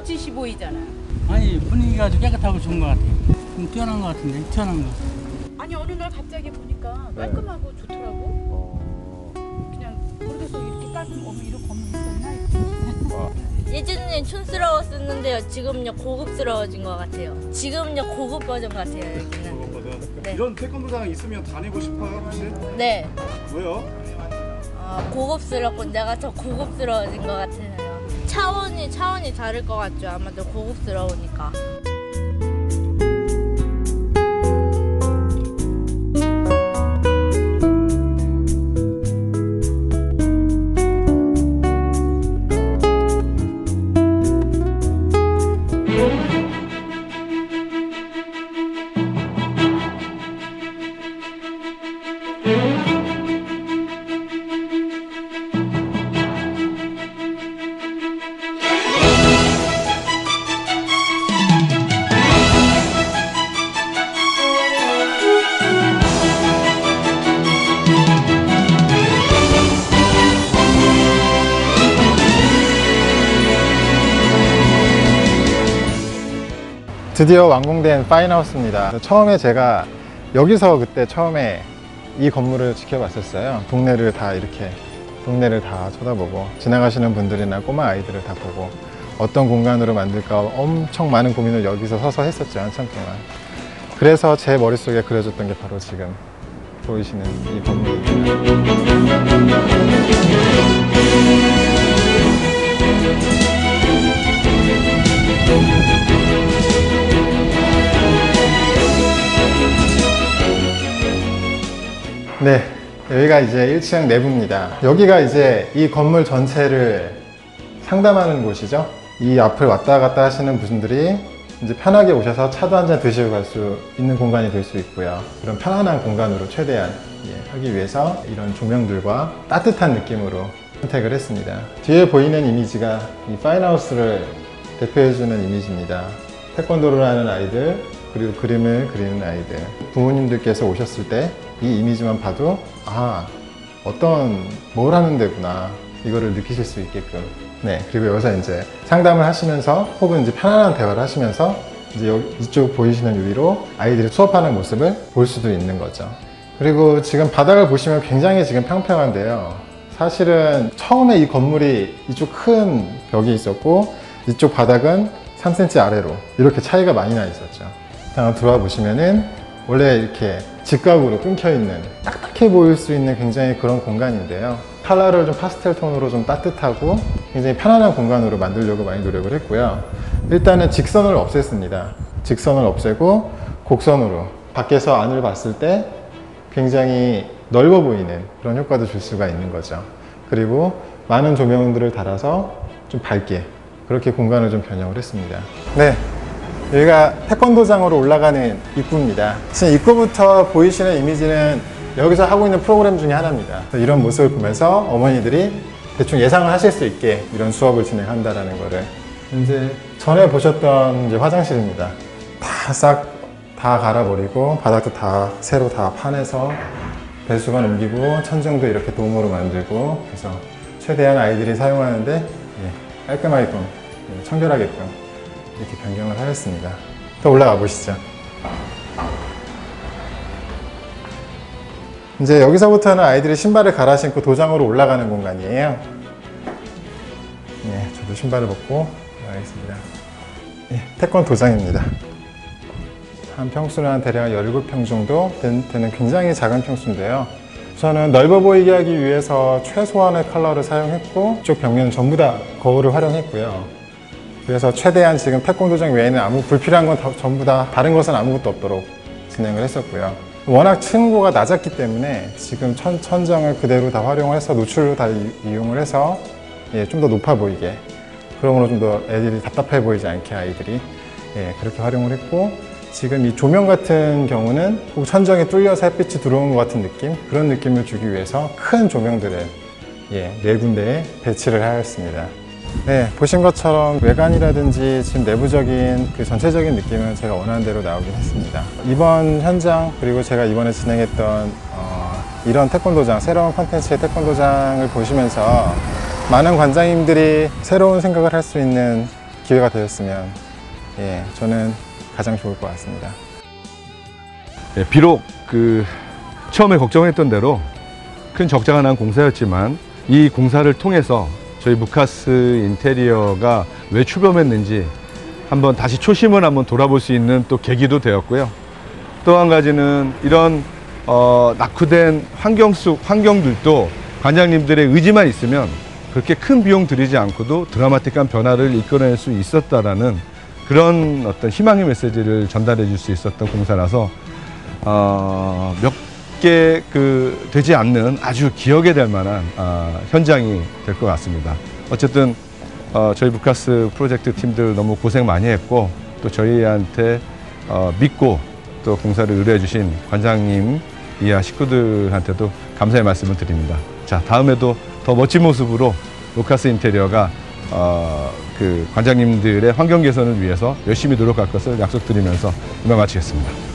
사무치시 보이잖아요. 아니 분위기가 아주 깨끗하고 좋은 것 같아요. 좀 뛰어난 것 같은데 뛰어난 거. 아니 어느 날 갑자기 보니까 네. 깔끔하고 좋더라고. 어. 그냥 모르겠어 이렇게 깔끔 어머 이런 건물 있었나? 예전엔 촌스러웠었는데요. 지금요 고급스러워진 것 같아요. 지금요 고급 버전 같아요 여기는. 네. 이런 태권도장 있으면 다니고 싶어요 혹시? 네. 왜요? 어, 고급스럽고 내가 더 고급스러워진 것 같아요. 차원이 차원이 다를 것 같죠. 아마도 고급스러우니까. 드디어 완공된 파인하우스입니다. 처음에 제가 여기서 그때 처음에 이 건물을 지켜봤었어요. 동네를 다 이렇게 동네를 다 쳐다보고 지나가시는 분들이나 꼬마 아이들을 다 보고 어떤 공간으로 만들까 엄청 많은 고민을 여기서 서서 했었죠 한참 동안. 그래서 제 머릿속에 그려졌던 게 바로 지금 보이시는 이 건물입니다. 네, 여기가 이제 1층 내부입니다. 여기가 이제 이 건물 전체를 상담하는 곳이죠. 이 앞을 왔다 갔다 하시는 분들이 이제 편하게 오셔서 차도 한 잔 드시고 갈 수 있는 공간이 될 수 있고요. 그런 편안한 공간으로 최대한 예, 하기 위해서 이런 조명들과 따뜻한 느낌으로 선택을 했습니다. 뒤에 보이는 이미지가 이 파인하우스를 대표해주는 이미지입니다. 태권도를 하는 아이들, 그리고 그림을 그리는 아이들. 부모님들께서 오셨을 때 이 이미지만 봐도 아, 어떤 뭘 하는 데구나. 이거를 느끼실 수 있게끔. 네. 그리고 여기서 이제 상담을 하시면서 혹은 이제 편안한 대화를 하시면서 이제 여기, 이쪽 보이시는 유리로 아이들이 수업하는 모습을 볼 수도 있는 거죠. 그리고 지금 바닥을 보시면 굉장히 지금 평평한데요. 사실은 처음에 이 건물이 이쪽 큰 벽이 있었고 이쪽 바닥은 3cm 아래로 이렇게 차이가 많이 나 있었죠. 일단 들어와 보시면은 원래 이렇게 직각으로 끊겨 있는 딱딱해 보일 수 있는 굉장히 그런 공간인데요. 컬러를 좀 파스텔 톤으로 좀 따뜻하고 굉장히 편안한 공간으로 만들려고 많이 노력을 했고요. 일단은 직선을 없앴습니다. 직선을 없애고 곡선으로 밖에서 안을 봤을 때 굉장히 넓어 보이는 그런 효과도 줄 수가 있는 거죠. 그리고 많은 조명들을 달아서 좀 밝게 그렇게 공간을 좀 변형을 했습니다. 네. 여기가 태권도장으로 올라가는 입구입니다. 지금 입구부터 보이시는 이미지는 여기서 하고 있는 프로그램 중에 하나입니다. 이런 모습을 보면서 어머니들이 대충 예상을 하실 수 있게 이런 수업을 진행한다라는 거를 이제 전에 보셨던 이제 화장실입니다. 다싹다 갈아버리고 바닥도 다 새로 다 파내서 배수관 옮기고 천정도 이렇게 도움으로 만들고 그래서 최대한 아이들이 사용하는데 예, 깔끔하게끔 예, 청결하게끔 이렇게 변경을 하였습니다. 또 올라가 보시죠. 이제 여기서부터는 아이들이 신발을 갈아 신고 도장으로 올라가는 공간이에요. 예, 저도 신발을 벗고 올라가겠습니다. 예, 태권 도장입니다. 한 평수는 한 대략 17평 정도 된- 되는 굉장히 작은 평수인데요. 저는 넓어 보이게 하기 위해서 최소한의 컬러를 사용했고 이쪽 벽면은 전부 다 거울을 활용했고요. 그래서 최대한 지금 태권 도장 외에는 아무 불필요한 건 다- 전부 다 다른 것은 아무것도 없도록 진행을 했었고요. 워낙 층고가 낮았기 때문에 지금 천, 천정을 그대로 다 활용을 해서 노출로 다 이- 이용을 해서 예, 좀 더 높아 보이게 그러므로 좀 더 애들이 답답해 보이지 않게 아이들이 예, 그렇게 활용을 했고 지금 이 조명 같은 경우는 꼭 천정에 뚫려서 햇빛이 들어오는 것 같은 느낌 그런 느낌을 주기 위해서 큰 조명들을 예, 네 군데에 배치를 하였습니다. 네, 보신 것처럼 외관이라든지 지금 내부적인 그 전체적인 느낌은 제가 원하는 대로 나오긴 했습니다. 이번 현장 그리고 제가 이번에 진행했던 어, 이런 태권도장, 새로운 컨텐츠의 태권도장을 보시면서 많은 관장님들이 새로운 생각을 할 수 있는 기회가 되었으면 예, 저는 가장 좋을 것 같습니다. 예, 비록 그 처음에 걱정했던 대로 큰 적자가 난 공사였지만 이 공사를 통해서 저희 무카스 인테리어가 왜 출범했는지 한번 다시 초심을 한번 돌아볼 수 있는 또 계기도 되었고요. 또 한 가지는 이런 어, 낙후된 환경 속 환경들도 관장님들의 의지만 있으면 그렇게 큰 비용 들이지 않고도 드라마틱한 변화를 이끌어낼 수 있었다라는 그런 어떤 희망의 메시지를 전달해 줄 수 있었던 공사라서 어, 몇 개그 되지 않는 아주 기억에 될 만한 아, 현장이 될 것 같습니다. 어쨌든 어, 저희 부카스 프로젝트 팀들 너무 고생 많이 했고 또 저희한테 어, 믿고 또 공사를 의뢰해 주신 관장님 이하 식구들한테도 감사의 말씀을 드립니다. 자 다음에도 더 멋진 모습으로 루카스 인테리어가 어, 그 관장님들의 환경 개선을 위해서 열심히 노력할 것을 약속드리면서 이만 마치겠습니다.